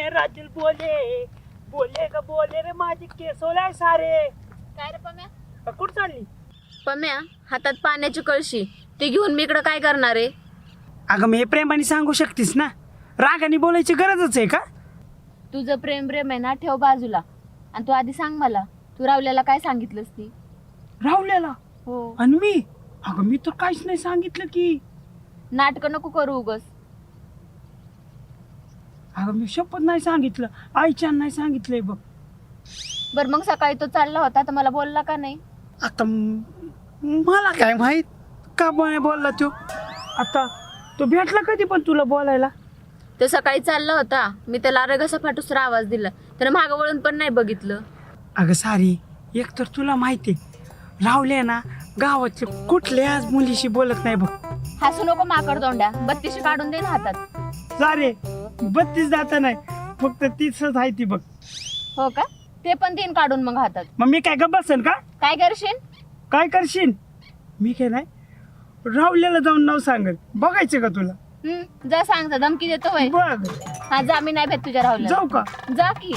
के मेरा दिल बोले. बोले ग बोले रे माझे केस ओलाय सारे. काय रे पम्या? कुठं चालली? पम्या हातात पाण्याची कळशी. ती घेऊन मी इकडं काय करणार आहे? अगं मी प्रेमाने सांगू शकतीस ना? रागाने बोलायची गरजच आहे का? तुझं प्रेम प्रेम आहे ना ठेव बाजूला. आणि तू आधी सांग मला तू रावल्याला काय सांगितलंस ती? राहुल्याला? हो. आणि मी? अगं मी तर काहीच नाही सांगितलं की. नाटकं नको करू उगस. अगं मी शपथ नाही सांगितलं. आईच्या नाही सांगितलंय बघ. बर मग सकाळी तो चालला होता तर मला बोलला का नाही? आता म- मला काय माहीत? का नाही बोलला तो? आता तो भेटला कधी पण तुला बोलायला? तो सकाळी चालला होता. मी त्याला अरे कसा फाटूसरा आवाज दिला. त्यानं मागं वळून पण नाही बघितलं. अगं सारी एक तर तुला माहिती रावले ना गावातल्या कुठल्याच मुलीशी बोलत नाही बघ. हसू नको माकड दोंड्या बत्तीशी काढून दे ना हातात. सारे बत्तीस जाता नाही. फक्त तीसच आहे ती बघ. हो का? ते पण तीन काढून मग हातात. मग मी काय गप्प बसन का? काय करशील? काय करशील? मी काय नाही. रावल्याला जाऊन नाव सांगत बघायचं का तुला? हम्म जा सांग जा. धमकी देतो बघ. हा जा. मी नाही भेट तुझ्या राहुल्या जाऊ का? जा की.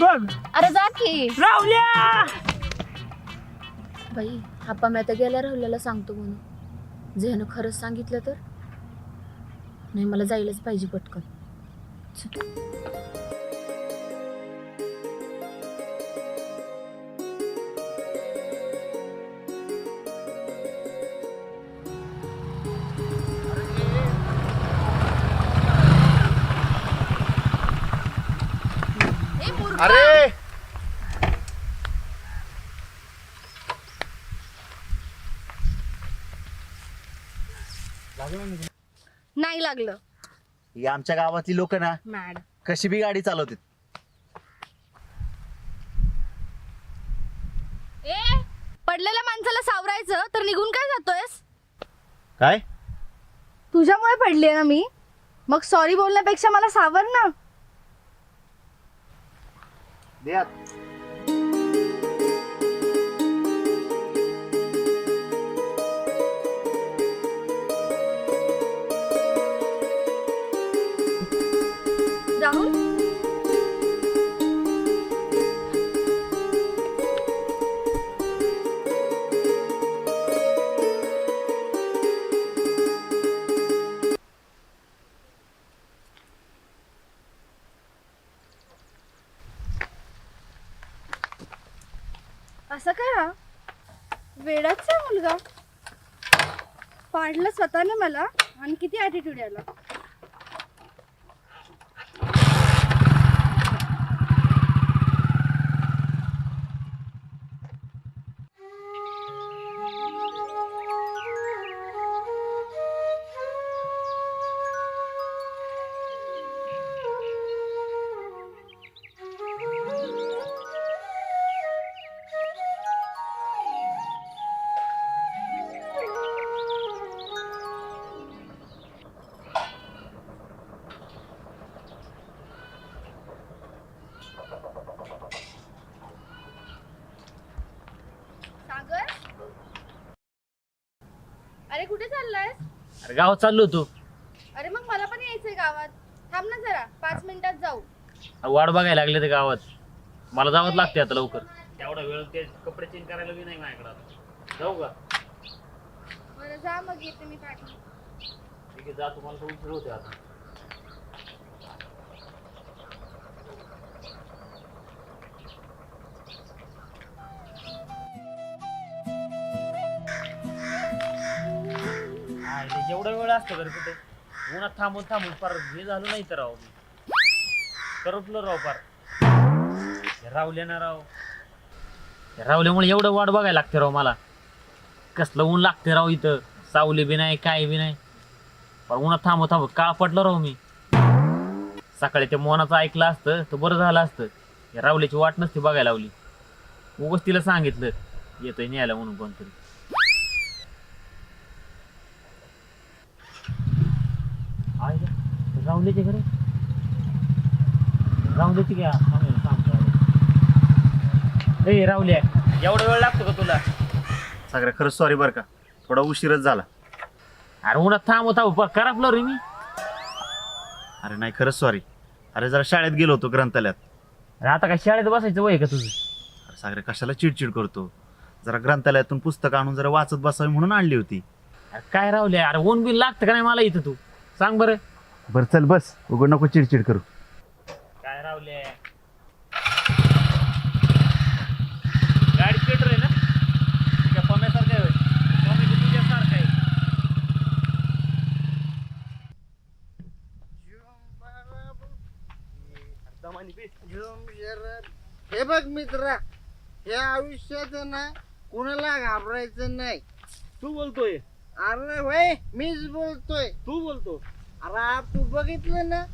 बघ. अरे जा की. रावल्या बाई आपण मी आता गेल्या राहुल्याला सांगतो म्हणून. जे ह्यानं खरंच सांगितलं तर. नाही मला जायलाच पाहिजे पटकन. चल. अरे! नाही लागलं. ही आमच्या गावातली लोक ना मॅड कशी बी गाडी चालवतात. ए पडलेल्या माणसाला सावरायचं तर निघून काय जातोयस? काय? तुझ्यामुळे पडले ना मी. मग सॉरी बोलण्यापेक्षा मला सावर ना. वेडाचा मुलगा. पाडलं स्वतःने मला आणि किती ॲटिट्यूड आला अरे कुठे चाललायस? अरे गावात चाललो होतो. अरे मग मला पण यायचंय गावात. थांब ना जरा. पाच मिनिटात जाऊ. वाट बघायला लागले ते गावात. मला जावंच लागते आता लवकर. एवढा वेळ ते कपडे चेंज करायला बी नाही माझ्याकडे आता. जाऊ का? बरं जा मग येते मी पाठी ठीक आहे जा. तुम्हाला तर उशीर होते आता. नाही ते एवढा वेळ असतो घर कुठे उन्हात थांबून थांबून फार हे झालं नाही तर राव मी. करपलो राव फार. हे रावले ना राव. हे रावल्यामुळे एवढं वाट बघायला लागते राव मला. कसलं ऊन लागते राव इथं. सावली बी नाही काय बी नाही. पण उन्हात थांबत थांबत काळ पडलो राव मी. सकाळी ते मोनाचं ऐकलं असतं तर बरं झालं असतं. हे रावल्याची वाट नसती बघायला लावली. उगच तिला सांगितलं येतोय न्यायला म्हणून कोणतरी. रावल्याच्या घरी रावल्याची घ्या ए एवढा वेळ लागतो का तुला? सगळ्या खरंच सॉरी बरं का. थोडा उशीरच झाला. अरे उन्हात थांब होता करापलो रे मी. अरे नाही खरंच सॉरी अरे जरा शाळेत गेलो होतो ग्रंथालयात. अरे आता काय शाळेत बसायचं वय का तुझं? अरे सागरे कशाला चिडचिड करतो? जरा ग्रंथालयातून पुस्तक आणून जरा वाचत बसावी म्हणून आणली होती. अरे काय रावले अरे ऊन बिन लागतं का नाही मला इथं तू? सांग बरं. बरं चल बस. उघड नको चिडचिड करू. काय रावले? गाडी पेट्रोल आहे ना? त्या पम्यासारखं आहे. होय. पम्या बी तुझ्यासारखं आहे. हे बघ मित्रा या आयुष्यात ना कुणाला घाबरायचं नाही. तू बोलतोय. अरे भाई मीच बोलतोय. तू बोलतो. अरे तू बघितलं ना?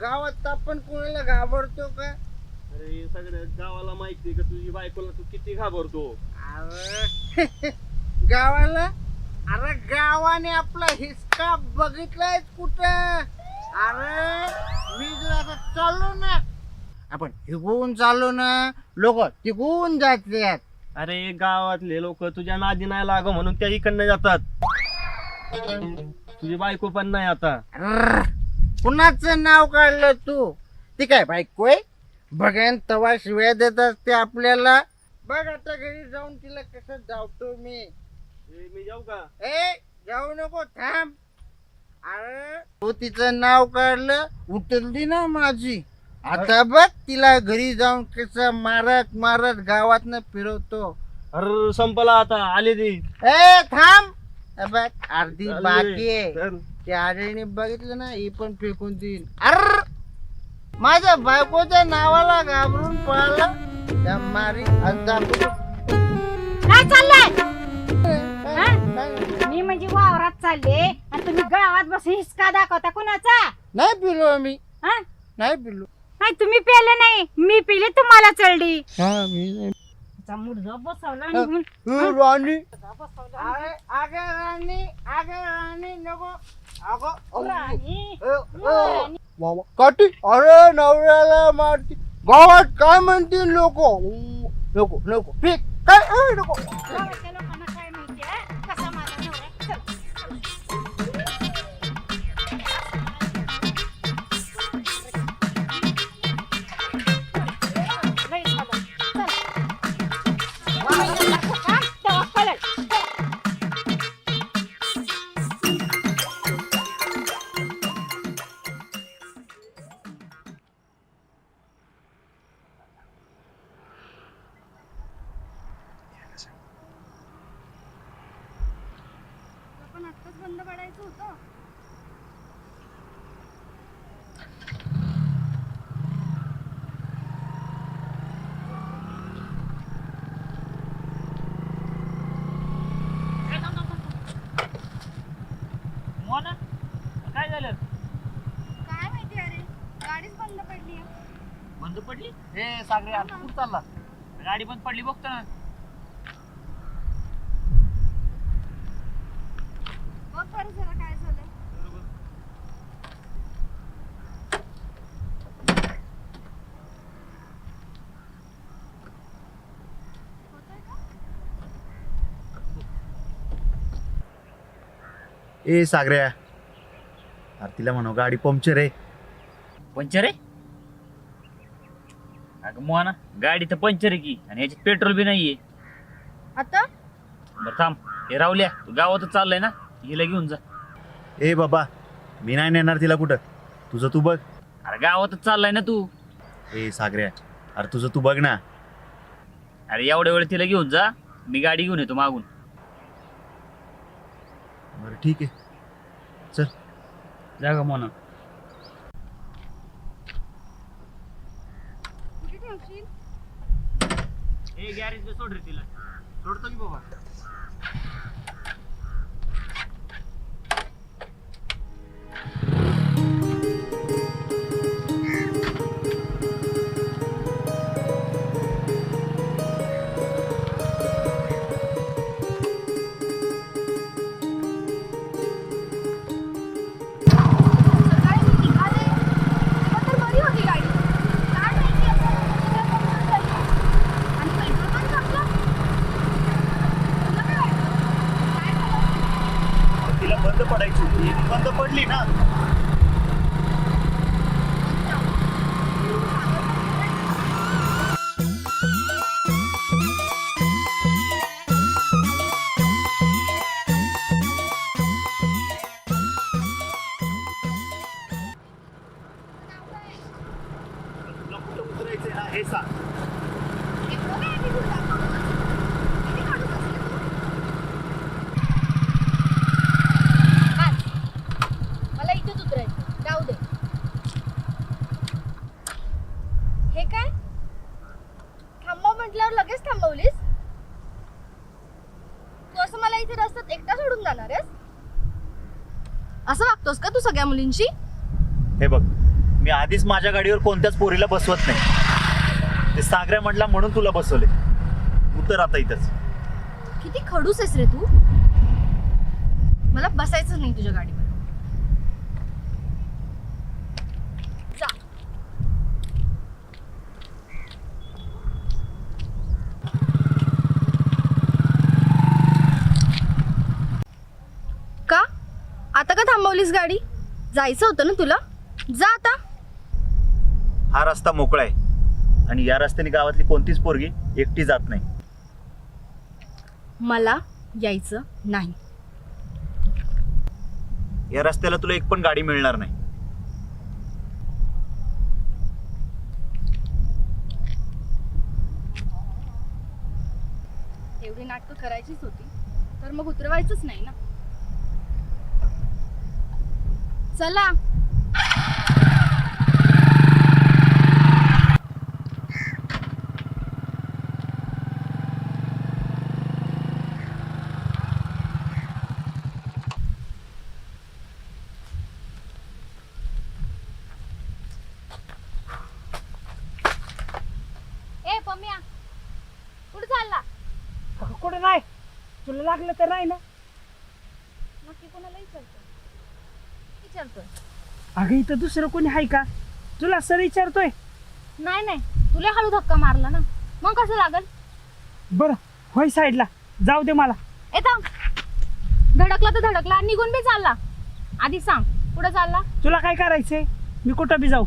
गावात आपण कुणाला घाबरतो का? अरे सगळ्या गावाला माहिती का? तुझी बायकोला तू किती घाबरतो? अरे गावाला? अरे गावाने आपला हिसका बघितलाय कुठं? अरे मी जर आता चाललो ना. आपण हिगून चाललो ना लोक तिकून जातात. अरे गावातले लोक तुझ्या नादी नाही लाग म्हणून त्या इकडनं जातात. तुझी बायको पण नाही आता. अर्र, कुणाचं नाव काढलं तू? ती काय बायको आहे? बघेन तवा शिव्या देत असते आपल्याला. बघ आता घरी जाऊन तिला कसं जावतो मी. ए, मी जाऊ का? ए जाऊ नको थांब. अरे तू तिचं नाव काढलं उतरली ना माझी. आता बघ तिला घरी जाऊन कसं मारत मारत गावात फिरवतो. अरे संपला आता आले ती. ए थांब. बघ अर्धी. बाकी आहे. बघितलं ना ही पण फेकून देईल अर माझ्या बायकोच्या नावाला घाबरून पळाला. त्या मारी आणि दाखवतो. काय चाललंय? काय- काय- मी म्हणजे वावरात चालले. आणि तुम्ही गावात बस हिसका दाखवता कुणाचा? नाही पिलो मी हा? नाही पिलो. नाही तुम्ही पेले नाही. मी पिले तुम्हाला चढली. हा मी नाही. बसवला हा. राणी. बसवला अरे अगं राणी अगं राणी नको. अगं राणी. ए, ए, वा, वा. काठी? अरे नवऱ्याला मारती. गावात काय म्हणतील लोक? नको नको फेक काय? नको. ए सागरे आता कुठं चालला? गाडी बंद पडली बघतो ना. बघ बरं जरा काय झालंय. ए सागऱ्या अरे तिला म्हणू गाडी पंक्चर आहे. पंचर आहे? मोना गाडी तर पंचर आहे की आणि याच्यात पेट्रोल बी नाहीये. आता? बरं थांब हे रावल्या तू गावातच चाललंय ना हिला घेऊन जा. ए बाबा मी नाही नेणार तिला कुठं? तुझं तू बघ. अरे गावातच चाललाय ना तू. ए सागऱ्या अरे तुझं तू बघ ना. अरे एवढ्या वेळ तिला घेऊन जा मी गाडी घेऊन येतो मागून. बरं ठीक आहे. चल. जा ग मोना कुठे ठेवशील ए गॅरेज सोड रे तिला. सोडतो की बाबा? पडायची होती. बंद पडली ना. मुलींशी? हे बघ मी आधीच माझ्या गाडीवर कोणत्याच पोरीला बसवत नाही. ते सागऱ्या म्हटला म्हणून तुला बसवले. उतर आता इथंच. किती खडूस आहेस रे तू? मला बसायचं नाही तुझ्या गाडीवर. जा. का? आता का थांबवलीस गाडी? जायचं होतं ना तुला? जा आता. हा रस्ता मोकळा आहे. आणि या रस्त्याने गावातली कोणतीच पोरगी एकटी जात नाही. मला यायचं नाही. या रस्त्याला तुला एक पण गाडी मिळणार नाही. एवढी नाटकं करायचीच होती तर मग उतरवायचंच नाही ना? चला. ए पम्या कुठे चालला? अगं, कुठं नाही? तुला लागलं तर नाही ना? नक्की कोणाला विचारतो. विचारतोय. अगं इथं दुसरं कोणी आहे का? तुला सर विचारतोय? नाही नाही. तुला हळू धक्का मारला ना. मग कसं लागल? बरं होय साईडला. जाऊ दे मला. ए थांब. धडकला तर धडकला आणि निघून बी चालला. आधी सांग पुढे चालला? तुला काय करायचंय? मी कुठं बी जाऊ?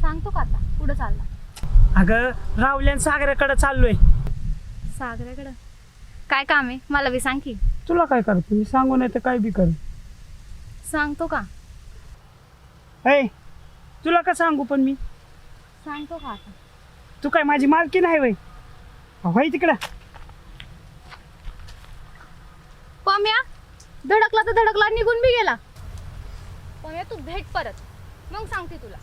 सांगतो का आता पुढे चालला. अगं रावल्यान सागराकडे चाललोय. सागराकडं काय काम आहे? मला बी सांग की. तुला काय करतो? मी सांगू नाही तर काय बी कर? सांगतो का? ऐ तुला का सांगू पण मी? सांगतो का आता? तू काय माझी मालकी नाही वय? होय तिकडं. पम्या धडकला तर धडकला निघून बी गेला. पम्या तू भेट परत. मग सांगते तुला.